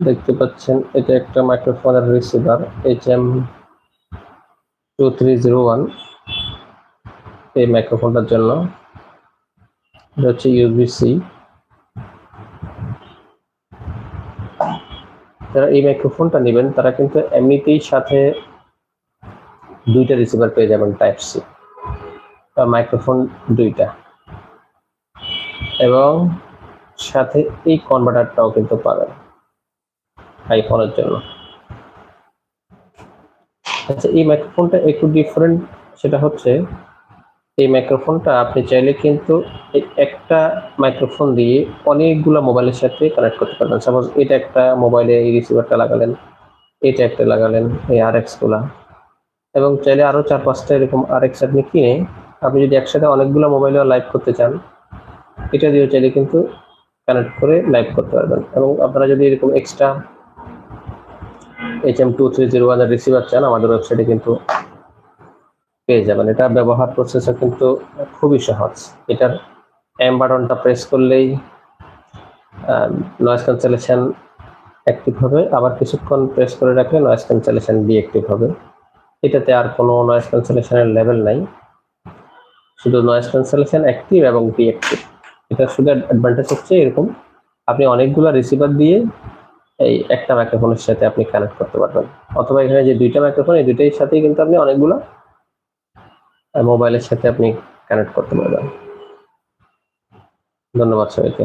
দেখতে পাচ্ছেন, এটা একটা মাইক্রোফোনের receiver H M two three zero one এই মাইক্রোফোনটার জন্য। এটা হচ্ছে ইউবিসি যারা এই মাইক্রোফোনটা নেবেন, তারা কিন্তু এমনিতেই সাথে দুইটা রিসিভার পেয়ে যাবেন টাইপ সি মাইক্রোফোন দুইটা। এবং সাথে এই কনভার্টারটাও কিন্তু পাবেন। আইফোনের জন্য। আচ্ছা এই মাইক্রোফোনটা একটু ডিফারেন্ট সেটা হচ্ছে, এই মাইক্রোফোনটা আপনি চাইলে কিন্তু একটা মাইক্রোফোন দিয়ে অনেকগুলো মোবাইলের সাথে কানেক্ট করতে পারবেন। সাপোজ এটা একটা মোবাইলে এই রিসিভারটা লাগালেন, এটা একটা লাগালেন, এই আরগুলা এবং চাইলে আরও চার পাঁচটা এরকম আর এক্স আপনি কিনে আপনি যদি একসাথে অনেকগুলো মোবাইলে লাইভ করতে চান, এটা দিয়ে চাইলে কিন্তু কানেক্ট করে লাইভ করতে পারবেন। এবং আপনারা যদি এরকম extra H M two three zero ওয়ানের রিসিভার চান, আমাদের ওয়েবসাইটে কিন্তু পেয়ে যাবেন। এটা ব্যবহার প্রসেসও কিন্তু খুবই সহজ। এটার এম বাটনটা প্রেস করলেই নয়েজ ক্যান্সেলেশন অ্যাক্টিভ হবে। আবার কিছুক্ষণ প্রেস করে রাখলে নয়েজ ক্যান্সেলেশন ডিঅ্যাক্টিভ হবে। এটাতে আর কোনো নয়েজ ক্যান্সেলেশনের লেভেল নাই। শুধু নয়েজ ক্যান্সেলেশন অ্যাক্টিভ এবং ডিঅ্যাক্টিভ এটা শুধু অ্যাডভান্টেজ হচ্ছে এরকম। আপনি অনেকগুলো রিসিভার দিয়ে এই একটা মাইক্রোফোনের সাথে আপনি কানেক্ট করতে পারবেন। অথবা এখানে যে দুইটা মাইক্রোফোন এই দুইটার সাথেই কিন্তু আপনি অনেকগুলো মোবাইলের সাথে আপনি কানেক্ট করতে পারবেন। ধন্যবাদ সবাইকে।